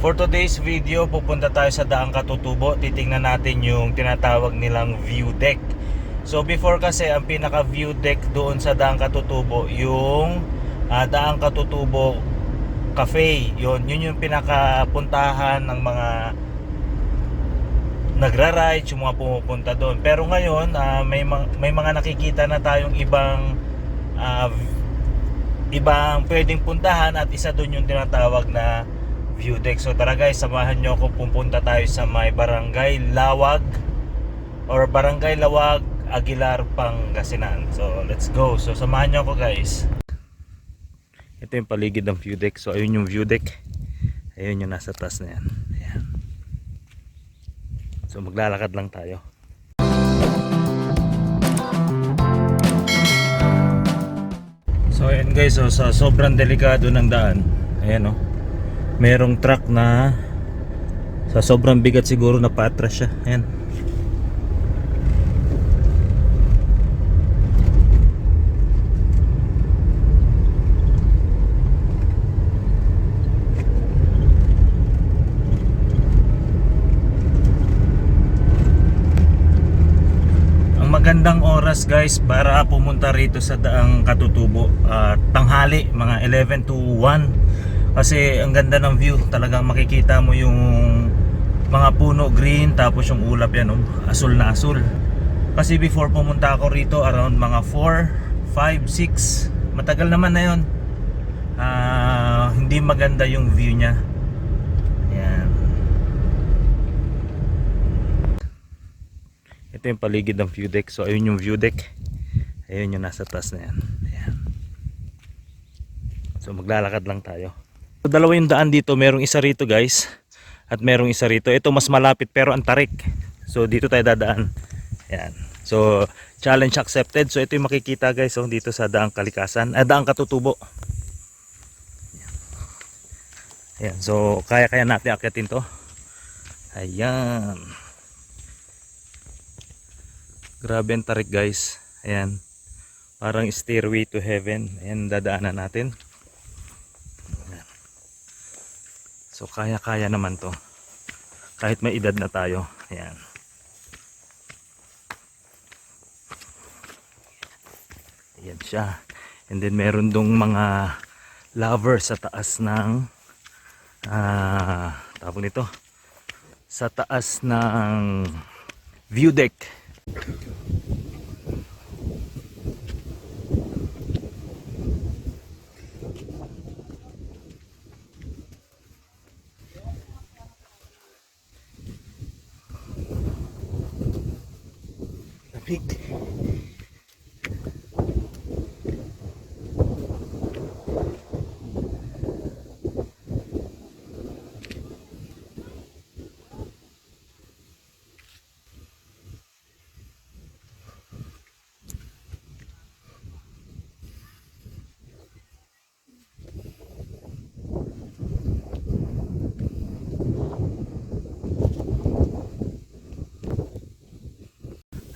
For today's video, pupunta tayo sa Daang Katutubo. Titingnan natin yung tinatawag nilang view deck. So before kasi, ang pinaka view deck doon sa Daang Katutubo, yung ah, Daang Katutubo Cafe. Yun, yun yung pinakapuntahan ng mga nagra-ride, yung mga pumupunta doon. Pero ngayon, ah, may, may mga nakikita na tayong ibang ah, ibang pwedeng puntahan at isa doon yung tinatawag na view deck. So tara guys, samahan nyo ako pupunta tayo sa may barangay Lawag or barangay Lawag, Aguilar, Pangasinan. So let's go. So samahan nyo ako guys. Ito yung paligid ng view deck. So ayun yung view deck. Ayun yung nasa taas na yan. Ayan. So maglalakad lang tayo. So ayan guys, so, sa sobrang delikado ng daan, ayan oh. Merong truck na sa sobrang bigat siguro na patras siya. Ayan. Ang magandang oras guys para pumunta rito sa Daang Katutubo ah, tanghali mga 11 to 1 kasi ang ganda ng view talagang makikita mo yung mga puno green tapos yung ulap yan oh, asul na asul kasi before pumunta ako rito around mga 4, 5, 6 matagal naman na yun Ah, hindi maganda yung view niya yan Ito yung paligid ng view deck. So ayun yung view deck. Ayun yung nasa taas na yan. Ayan. So maglalakad lang tayo. So, dalawa yung daan dito. Merong isa rito guys. At merong isa rito. Ito mas malapit pero ang tarik. So dito tayo dadaan. Ayan. So challenge accepted. So ito yung makikita guys oh, dito sa Daang Kalikasan. Ah, Daang Katutubo. Ayan. So kaya-kaya natin akyatin to. Ayan. Grabe ang tarik guys. Ayan. Parang stairway to heaven. Ayan dadaanan natin. Ayan. So kaya-kaya naman to. Kahit may edad na tayo. Ayan. Ayan siya. And then meron dong mga lovers sa taas ng ah tawag nito sa taas ng view deck ঠিক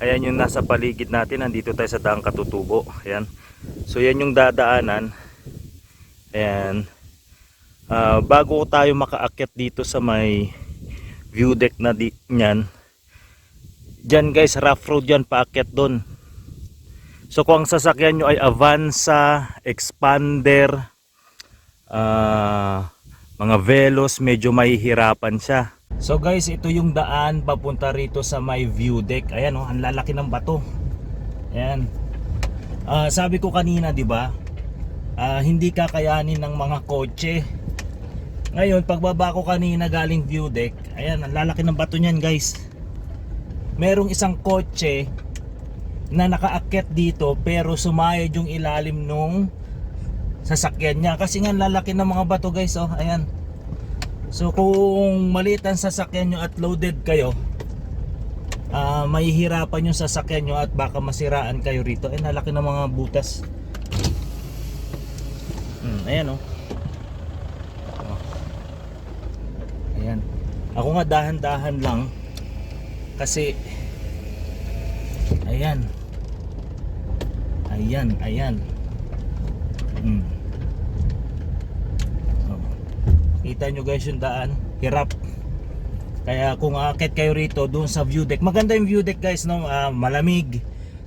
Ayan yung nasa paligid natin. Nandito tayo sa Daang Katutubo. Ayan. So yan yung dadaanan. Ayan. Ah, bago tayo makaakyat dito sa may view deck na di, nyan. Diyan guys, rough road yan paakyat doon. So kung ang sasakyan nyo ay Avanza, Expander, ah, mga Velos, medyo mahihirapan siya. So guys, ito yung daan papunta rito sa may view deck. Ayan oh, ang lalaki ng bato. Ayan. Ah, sabi ko kanina, 'di ba? Ah, hindi kakayanin ng mga kotse. Ngayon, pagbaba ko kanina galing view deck, ayan, ang lalaki ng bato niyan, guys. Merong isang kotse na nakaakyat dito pero sumayad yung ilalim nung sasakyan niya kasi nga lalaki ng mga bato, guys, oh. Ayan. So kung maliit ang sasakyan nyo at loaded kayo, ah mahihirapan yung sasakyan nyo at baka masiraan kayo rito. Eh, nalaki ng mga butas. Hmm, ayan oh. Oh. Ayan. Ako nga dahan-dahan lang kasi ayan. Ayan, ayan. Hmm. Oh. Kita nyo guys yung daan, hirap. Kaya kung aakit kayo rito doon sa view deck, maganda yung view deck guys, no? Ah, malamig.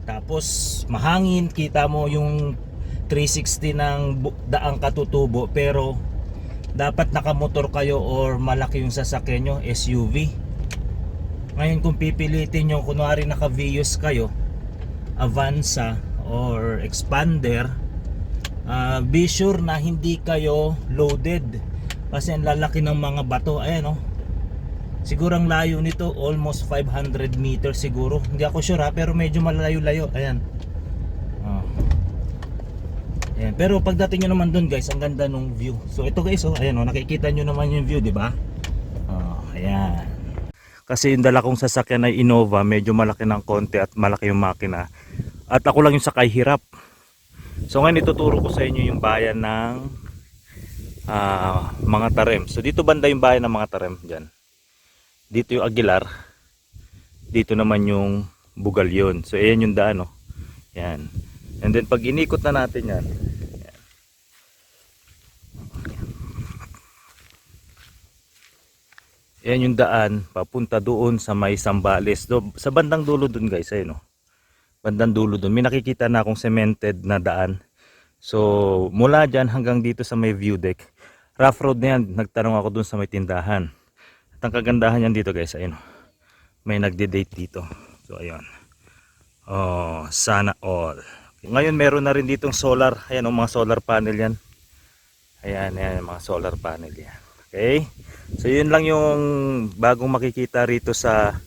Tapos mahangin, kita mo yung 360 ng daang katutubo pero dapat nakamotor kayo or malaki yung sasakyan nyo, SUV. Ngayon kung pipilitin nyo, kunwari naka Vios kayo, Avanza or Expander, ah, be sure na hindi kayo loaded kasi ang lalaki ng mga bato ayan oh. Siguro ang layo nito almost 500 meters siguro. Hindi ako sure ha pero medyo malayo-layo ayan. Oh. ayan pero pagdating nyo naman dun guys ang ganda nung view. So ito guys oh ayan oh nakikita nyo naman yung view di ba? Oh ayan. Kasi yung dala kong sasakyan ay Innova medyo malaki ng konti at malaki yung makina. At ako lang yung sakay hirap. So ngayon ituturo ko sa inyo yung bayan ng ah, mga tarem. So dito banda yung bayan ng mga tarem dyan. Dito yung Aguilar. Dito naman yung Bugalyon. So ayan yung daan oh. Yan. And then pag inikot na natin yan. yan. Yan yung daan papunta doon sa may Sambales. Do, sa bandang dulo doon guys, ayun oh bandang dulo doon. May nakikita na akong cemented na daan. So, mula dyan hanggang dito sa may view deck. Rough road na yan. Nagtanong ako doon sa may tindahan. At ang kagandahan yan dito guys, ayun. May nagde-date dito. So, ayun. Oh, sana all. Ngayon meron na rin ditong solar. Ayan, oh, mga solar panel yan. Ayan, ayan, mga solar panel yan. Okay? So, yun lang yung bagong makikita rito sa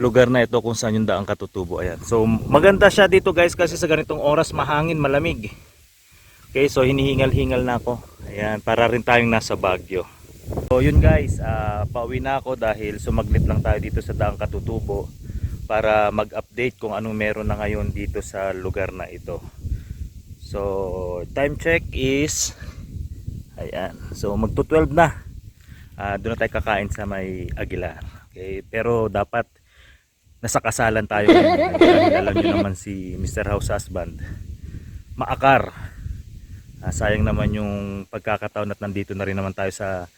lugar na ito kung saan yung daang katutubo ayan so maganda siya dito guys kasi sa ganitong oras mahangin malamig okay so hinihingal-hingal na ako. Ayan para rin tayong nasa Baguio. So yun guys ah, pauwi na ako dahil sumaglit lang tayo dito sa daang katutubo para mag-update kung anong meron na ngayon dito sa lugar na ito. So time check is ayan so magto 12 na. Ah, doon na tayo kakain sa may Aguilar. Okay pero dapat nasa kasalan tayo. Ngayon. Alam nyo naman si Mr. House Husband. Maakar Ah, sayang naman yung pagkakataon at nandito na rin naman tayo sa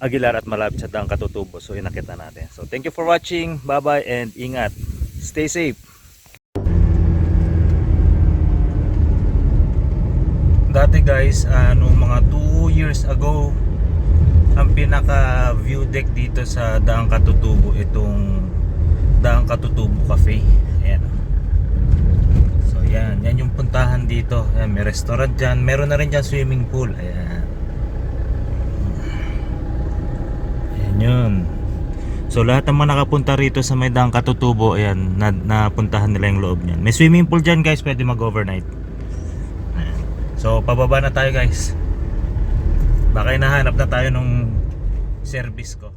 Aguilar at malapit sa Daang Katutubo. So inakit na natin. So thank you for watching. Bye bye and ingat. Stay safe. Dati guys ano mga 2 years ago ang pinaka view deck dito sa Daang Katutubo itong Daang Katutubo Cafe. Ayan. So yan, yan yung puntahan dito. Ayan, may restaurant dyan. Meron na rin dyan swimming pool. Ayan. Ayan yun. So lahat ng mga nakapunta rito sa may Daang Katutubo, ayan, na, napuntahan nila yung loob niyan. May swimming pool dyan guys, pwede mag-overnight. So pababa na tayo guys. Baka hinahanap na tayo nung service ko.